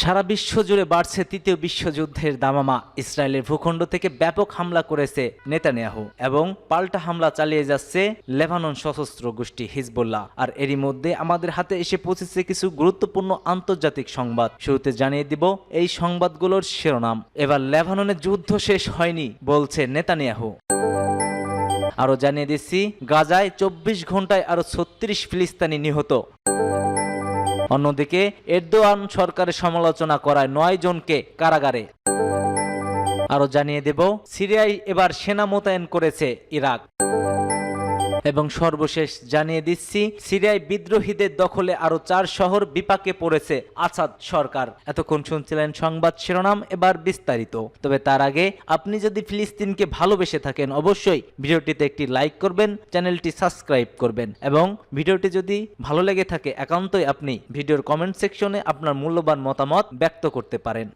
সারা বিশ্ব জুড়ে বাড়ছে তৃতীয় বিশ্বযুদ্ধের দামামা। ইসরায়েলের ভূখণ্ড থেকে ব্যাপক হামলা করেছে নেতানিয়াহু এবং পাল্টা হামলা চালিয়ে যাচ্ছে লেবানন সশস্ত্র গোষ্ঠী হিজবুল্লাহ। আর এরই মধ্যে আমাদের হাতে এসে পৌঁছেছে কিছু গুরুত্বপূর্ণ আন্তর্জাতিক সংবাদ। শুরুতে জানিয়ে দিব এই সংবাদগুলোর শিরোনাম। এবার লেবাননের যুদ্ধ শেষ হয়নি, বলছে নেতানিয়াহু। আরও জানিয়ে দিচ্ছি, গাজায় চব্বিশ ঘন্টায় আরও ছত্রিশ ফিলিস্তানি নিহত। অন্যদিকে এরদোয়ান সরকারের সমালোচনা করায় নয় জনকে কারাগারে। আরও জানিয়ে দেব, সিরিয়ায় এবার সেনা মোতায়েন করেছে ইরাক। এবং সর্বশেষ জানিয়ে দিচ্ছি, সিরিয়ায় বিদ্রোহীদের দখলে আরও চার শহর বিপাকে পড়েছে আসাদ সরকার। এতক্ষণ শুনছিলেন সংবাদ শিরোনাম, এবার বিস্তারিত। তবে তার আগে আপনি যদি ফিলিস্তিনকে ভালোবেসে থাকেন, অবশ্যই ভিডিওটিতে একটি লাইক করবেন, চ্যানেলটি সাবস্ক্রাইব করবেন এবং ভিডিওটি যদি ভালো লেগে থাকে, একান্তই আপনি ভিডিওর কমেন্ট সেকশনে আপনার মূল্যবান মতামত ব্যক্ত করতে পারেন।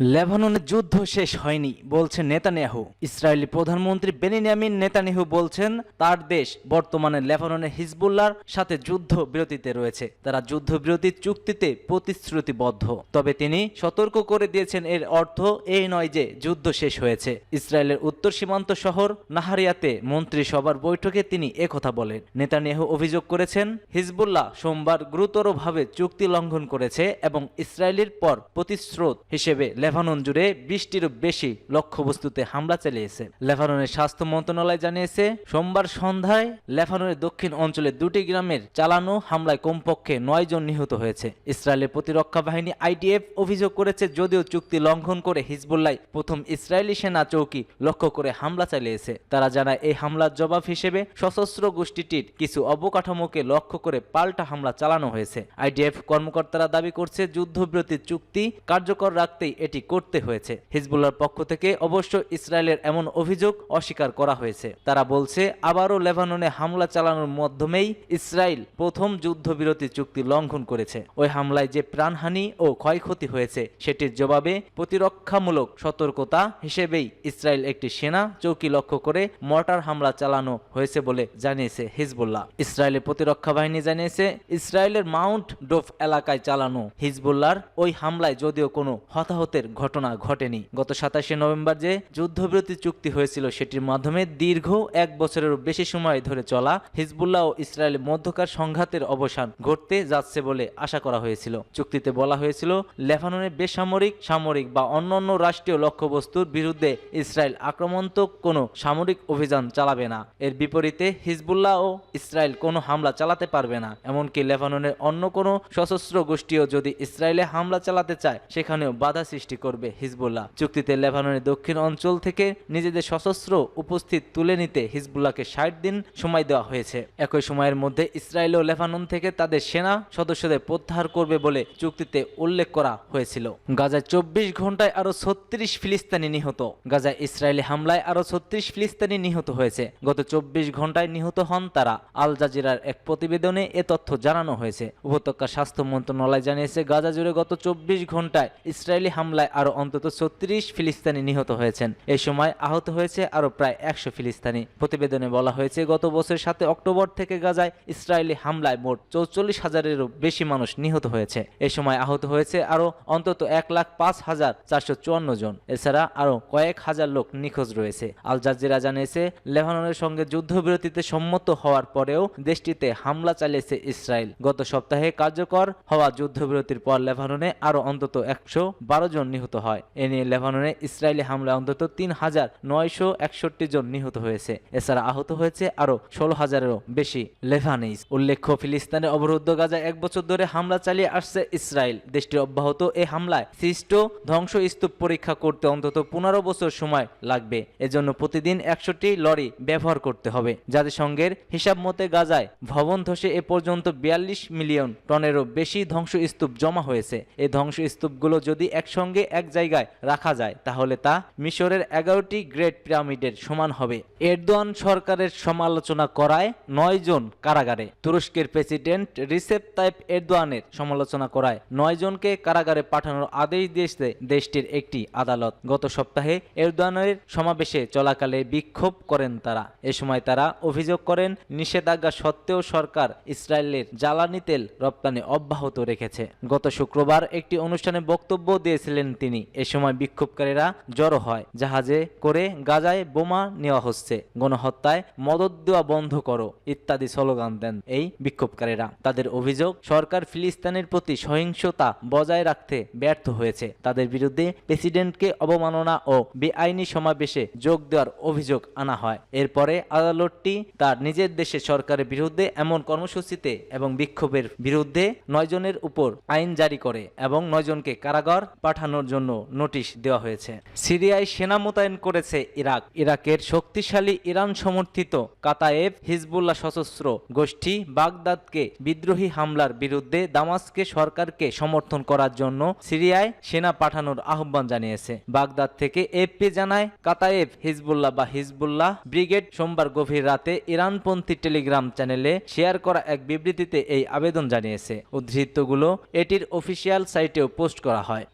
লেবাননের যুদ্ধ শেষ হয়নি বলছেন নেতানিয়াহু। ইসরায়েলি প্রধানমন্ত্রী বেনিয়ামিন নেতানিয়াহু বলছেন, তার দেশ বর্তমানে লেবাননের হিজবুল্লাহর সাথে যুদ্ধ বিরতিতে রয়েছে। তারা যুদ্ধবিরতি চুক্তিতে প্রতিশ্রুতিবদ্ধ। তবে তিনি সতর্ক করে দিয়েছেন, এর অর্থ এই নয় যে যুদ্ধ শেষ হয়েছে। ইসরায়েলের উত্তর সীমান্ত শহর নাহারিয়াতে মন্ত্রিসভার বৈঠকে তিনি একথা বলেন। নেতানিয়াহু অভিযোগ করেছেন, হিজবুল্লাহ সোমবার গুরুতরভাবে চুক্তি লঙ্ঘন করেছে এবং ইসরায়েলের পর প্রতিশ্রুত হিসেবে লেবানন জুড়ে বিশটিরও বেশি লক্ষ্যবস্তুতে হামলা চালিয়েছে। লেবাননের স্বাস্থ্য মন্ত্রণালয় জানিয়েছে, সোমবার সন্ধ্যায় লেবাননের দক্ষিণ অঞ্চলে দুটি গ্রামের চালানো হামলায় কমপক্ষে নয় জন নিহত হয়েছে। ইসরায়েলের প্রতিরক্ষা বাহিনী আইডিএফ অভিযোগ করেছে, যদিও চুক্তি লঙ্ঘন করে হিজবুল্লাহ প্রথম ইসরায়েলি সেনা চৌকি লক্ষ্য করে হামলা চালিয়েছে। তারা জানায়, এই হামলার জবাব হিসেবে সশস্ত্র গোষ্ঠীটির কিছু অবকাঠামোকে লক্ষ্য করে পাল্টা হামলা চালানো হয়েছে। আইডিএফ কর্মকর্তারা দাবি করছে, যুদ্ধবিরতির চুক্তি কার্যকর রাখতেই এটি করতে হয়েছে। হিজবুল্লার পক্ষ থেকে অবশ্য ইসরায়েলের এমন অভিযোগ অস্বীকার করা হয়েছে। তারা বলছে, আবারও লেবাননে হামলা চালানোর মাধ্যমেই ইসরায়েল প্রথম যুদ্ধবিরতি চুক্তি লঙ্ঘন করেছে। ওই হামলায় যে প্রাণহানি ও ক্ষয়ক্ষতি হয়েছে, সেটির জবাবে প্রতিরক্ষামূলক সতর্কতা হিসেবেই ইসরায়েল একটি সেনা চৌকি লক্ষ্য করে মর্টার হামলা চালানো হয়েছে বলে জানিয়েছে হিজবুল্লাহ। ইসরায়েলের প্রতিরক্ষা বাহিনী জানিয়েছে, ইসরায়েলের মাউন্ট ডোফ এলাকায় চালানো হিজবুল্লাহর ওই হামলায় যদিও কোনো হতাহতের ঘটনা ঘটেনি। গত সাতাশে নভেম্বর যে যুদ্ধবিরতি চুক্তি হয়েছিল, সেটির মাধ্যমে দীর্ঘ এক বছরেরও বেশি সময় ধরে চলা হিজবুল্লাহ ও ইসরায়েলের মধ্যকার সংঘাতের অবসান ঘটতে যাচ্ছে বলে আশা করা হয়েছিল। চুক্তিতে বলা হয়েছিল, লেবাননের বেসামরিক, সামরিক বা অন্যান্য রাষ্ট্রীয় লক্ষ্যবস্তুর বিরুদ্ধে ইসরায়েল আক্রমণাত্মক কোনো সামরিক অভিযান চালাবে না। এর বিপরীতে হিজবুল্লাহ ও ইসরায়েল কোনো হামলা চালাতে পারবে না। এমনকি লেবাননের অন্য কোনো সশস্ত্র গোষ্ঠীও যদি ইসরায়েলে হামলা চালাতে চায়, সেখানেও বাধা সৃষ্টি করবে হিজবুল্লাহ। চুক্তিতে লেবাননের দক্ষিণ অঞ্চল থেকে নিজেদের সশস্ত্র উপস্থিত তুলে নিতে হিজবুল্লাহকে ষাট দিন সময় দেওয়া হয়েছে। একই সময়ের মধ্যে ইসরায়েল ও লেবানন থেকে তাদের সেনা সদস্যদের প্রত্যাহার করবে বলে চুক্তিতে উল্লেখ করা হয়েছিল। গাজায় চব্বিশ ঘন্টায় আরও ছত্রিশ ফিলিস্তিনি নিহত। গাজায় ইসরায়েলি হামলায় আরও ছত্রিশ ফিলিস্তানি নিহত হয়েছে। গত চব্বিশ ঘন্টায় নিহত হন তারা। আল জাজিরার এক প্রতিবেদনে এ তথ্য জানানো হয়েছে। উপত্যকা স্বাস্থ্য মন্ত্রণালয় জানিয়েছে, গাজা জুড়ে গত চব্বিশ ঘন্টায় ইসরায়েলি হামলায় আরও অন্তত ছত্রিশ ফিলিস্তানি নিহত হয়েছেন। এই সময় আহত হয়েছে আরও প্রায় একশো ফিলিস্তানি। প্রতিবেদনে বলা হয়েছে, গত বছরের সাথে অক্টোবর থেকে গাজায় ইসরায়েলি হামলায় মোট চৌচল্লিশ হাজারেরও বেশি মানুষ নিহত হয়েছে। এই সময় আহত হয়েছে আরও অন্তত এক লাখ পাঁচ হাজার চারশো চুয়ান্ন জন। এছাড়া আরও কয়েক হাজার লোক নিখোঁজ রয়েছে। আল জাজিরা জানিয়েছে, লেবাননের সঙ্গে যুদ্ধবিরতিতে সম্মত হওয়ার পরেও দেশটিতে হামলা চালিয়েছে ইসরায়েল। গত সপ্তাহে কার্যকর হওয়া যুদ্ধবিরতির পর লেবাননে আরও অন্তত একশো বারো জন নিহত হয়। এ নিয়ে লেবাননে ইসরায়েলি হামলায় অন্তত তিন হাজার নয়শো একষট্টি জন নিহত হয়েছে। এছাড়া আহত হয়েছে আরও ষোলো হাজারেরও বেশি লেভানিজ উল্লেখ্য ফিলিস্তিনের অবরুদ্ধ গাজায় এক বছর ধরে হামলা চালিয়ে আসছে ইসরায়েল। দেশটির অব্যাহত এই হামলায় সৃষ্ট ধ্বংস স্তূপ পরীক্ষা করতে অন্তত পনেরো বছর সময় লাগবে। এজন্য প্রতিদিন একশোটি লরি ব্যবহার করতে হবে। জাতিসংঘের হিসাব মতে গাজায় ভবন ধসে এ পর্যন্ত বিয়াল্লিশ মিলিয়ন টনেরও বেশি ধ্বংস স্তূপ জমা হয়েছে। এই ধ্বংস স্তূপগুলো যদি একসঙ্গে সঙ্গে এক জায়গায় রাখা যায়, তাহলে তা মিশরের এগারোটি গ্রেট পিরামিডের সমান হবে। এরদোয়ান সরকারের সমালোচনা করায় নয় জন কারাগারে। তুরস্কের প্রেসিডেন্ট রিসেপ তাইপ এরদোয়ানের সমালোচনা করায় নয় জনকে কারাগারে পাঠানোর আদেশ দিয়েছে দেশটির একটি আদালত। গত সপ্তাহে এরদোয়ানের সমাবেশে চলাকালে বিক্ষোভ করেন তারা। এ সময় তারা অভিযোগ করেন, নিষেধাজ্ঞা সত্ত্বেও সরকার ইসরায়েলের জ্বালানি তেল রপ্তানি অব্যাহত রেখেছে। গত শুক্রবার একটি অনুষ্ঠানে বক্তব্য দিয়েছিলেন তিনি, এ সময় বিক্ষোভকারীরা জড়ো হয়, জাহাজে করে গাজায় বোমা নেওয়া হচ্ছে, গণহত্যায় মদত দেওয়া বন্ধ করো, ইত্যাদি স্লোগান দেন এই বিক্ষোভকারীরা। তাদের অভিযোগ, সরকার ফিলিস্তিনের প্রতি সহিংসতা বজায় রাখতে ব্যর্থ হয়েছে। তাদের বিরুদ্ধে প্রেসিডেন্টকে অবমাননা ও বেআইনি সমাবেশে যোগ দেওয়ার অভিযোগ আনা হয়। এরপরে আদালতটি তার নিজের দেশে সরকারের বিরুদ্ধে এমন কর্মসূচিতে এবং বিক্ষোভের বিরুদ্ধে নয়জনের উপর আইন জারি করে এবং নয়জনকে কারাগার পাঠানোর জন্য নোটিশ দেওয়া হয়েছে। সিরিয়ায় সেনা মোতায়েন করেছে ইরাক। ইরাকের শক্তিশালী ইরান সমর্থিত কাতায়েব হিজবুল্লাহ সশস্ত্র গোষ্ঠী বাগদাদকে বিদ্রোহী হামলার বিরুদ্ধে দামাসকে সরকারকে সমর্থন করার জন্য সিরিয়ায় সেনা পাঠানোর আহ্বান জানিয়েছে। বাগদাদ থেকে এফপি জানায়, কাতায়েব হিজবুল্লাহ বা হিজবুল্লাহ ব্রিগেড সোমবার গভীর রাতে ইরানপন্থী টেলিগ্রাম চ্যানেলে শেয়ার করা এক বিবৃতিতে এই আবেদন জানিয়েছে। উদ্ধৃতগুলো এটির অফিসিয়াল সাইটেও পোস্ট করা হয়।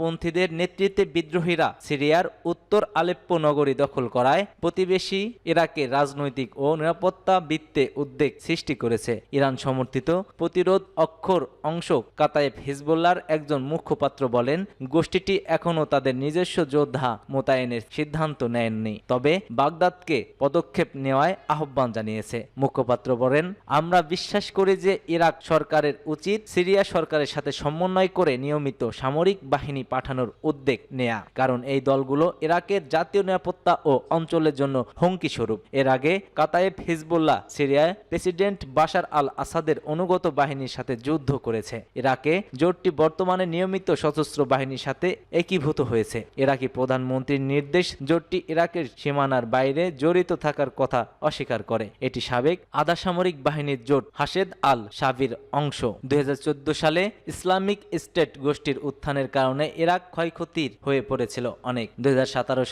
ইসলামপন্থীদের নেতৃত্বে বিদ্রোহীরা সিরিয়ার উত্তর আলেপ্পো নগরী দখল করায় প্রতিবেশী ইরাকের রাজনৈতিক ও নিরাপত্তা বৃত্তে উদ্বেগ সৃষ্টি করেছে। ইরান সমর্থিত প্রতিরোধ অক্ষর অংশ কাতায়েব হিজবুল্লার একজন মুখপাত্র বলেন, গোষ্ঠীটি এখনও তাদের নিজস্ব যোদ্ধা মোতায়েনের সিদ্ধান্ত নেয়নি। তবে বাগদাদকে পদক্ষেপ নেওয়ায় আহ্বান জানিয়েছে। মুখপাত্র বলেন, আমরা বিশ্বাস করি যে ইরাক সরকারের উচিত সিরিয়া সরকারের সাথে সমন্বয় করে নিয়মিত সামরিক বাহিনী পাঠানোর উদ্যোগ নেয়া। কারণ এই দলগুলো ইরাকের জাতীয় নিরাপত্তা ও অঞ্চলের জন্য হুমকি স্বরূপ এর আগে কাতায়েব হিজবুল্লাহ সিরিয়ায় প্রেসিডেন্ট বাশার আল আসাদের অনুগত বাহিনীর সাথে যুদ্ধ করেছে। ইরাকে জোটটি বর্তমানে নিয়মিত সশস্ত্র বাহিনীর সাথে একীভূত হয়েছে। ইরাকি প্রধানমন্ত্রীর নির্দেশ জোটটি ইরাকের সীমানার বাইরে জড়িত থাকার কথা অস্বীকার করে। এটি সাবেক আধা সামরিক বাহিনীর জোট হাসেদ আল সাবির অংশ। দুই হাজার চোদ্দ সালে ইসলামিক স্টেট গোষ্ঠীর উত্থানের কারণে ইরাক ক্ষয়ক্ষতির হয়ে পড়েছিল অনেক। দুই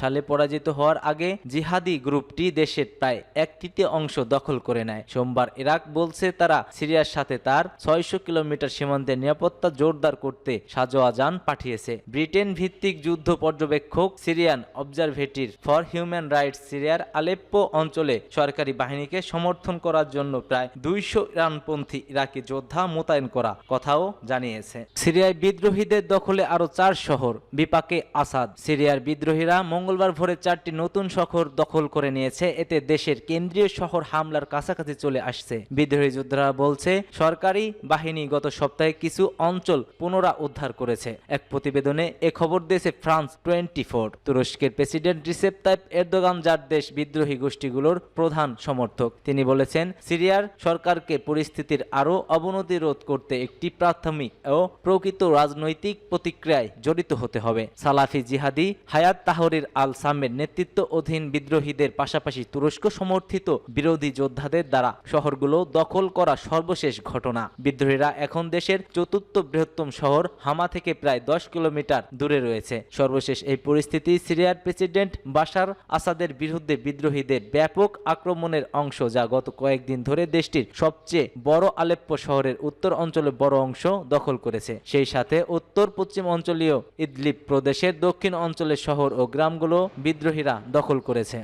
সালে পরাজিত হওয়ার আগে জিহাদি গ্রুপটি দেশের প্রায় এক তৃতীয় অংশ দখল করে নেয়। সোমবার ইরাক বলছে তারা সিরিয়ার সাথে তার ছয়শো কিলোমিটার সীমান্তের নিরাপত্তা জোরদার করতে সাজোয়া যান পাঠিয়েছে। ব্রিটেন ভিত্তিক যুদ্ধ পর্যবেক্ষক Syrian Observatory for Human Rights সিরিয়ার আলেপ্পো অঞ্চলে সরকারি বাহিনীকে সমর্থন করার জন্য প্রায় দুইশো ইরানপন্থী ইরাকি যোদ্ধা মোতায়েন করা কথাও জানিয়েছে। সিরিয়ায় বিদ্রোহীদের দখলে আরও চার শহর, বিপাকে আসাদ। সিরিয়ার বিদ্রোহীরা মঙ্গলবার ভোরে চারটি নতুন শহর দখল করে নিয়েছে। এতে দেশের কেন্দ্রীয় শহর হামলার কাছাকাছি চলে আসছে। বিদ্রোহী যোদ্ধারা বলছে, সরকারি বাহিনী গত সপ্তাহে কিছু অঞ্চল পুনরা উদ্ধার করেছে। এক প্রতিবেদনে এ খবর দিয়েছে ফ্রান্স টোয়েন্টি ফোর তুরস্কের প্রেসিডেন্ট রিসেপ তাইপ এরদোগান, যার দেশ বিদ্রোহী গোষ্ঠীগুলোর প্রধান সমর্থক। তিনি বলেছেন, সিরিয়ার সরকারকে পরিস্থিতির আরও অবনতি রোধ করতে একটি প্রাথমিক ও প্রকৃত রাজনৈতিক প্রতিক্রিয়ায় জড়িত হতে হবে। সালাফি জিহাদি হায়াত তাহরির আল সামের নেতৃত্ব অধীন বিদ্রোহীদের পাশাপাশি তুরস্ক সমর্থিত বিরোধী যোদ্ধাদের দ্বারা শহরগুলো দখল করা সর্বশেষ ঘটনা। বিদ্রোহীরা এখন দেশের চতুর্থ বৃহত্তম শহর হামা থেকে প্রায় দশ কিলোমিটার দূরে রয়েছে। সর্বশেষ এই পরিস্থিতি সিরিয়ার প্রেসিডেন্ট বাশার আসাদের বিরুদ্ধে বিদ্রোহীদের ব্যাপক আক্রমণের অংশ, যা গত কয়েকদিন ধরে দেশটির সবচেয়ে বড় আলেপ্পো শহরের উত্তর অঞ্চলের বড় অংশ দখল করেছে। সেই সাথে উত্তর পশ্চিম অঞ্চলীয় ইদলিব প্রদেশের দক্ষিণ অঞ্চলের শহর ও গ্রামগুলো বিদ্রোহীরা দখল করেছে।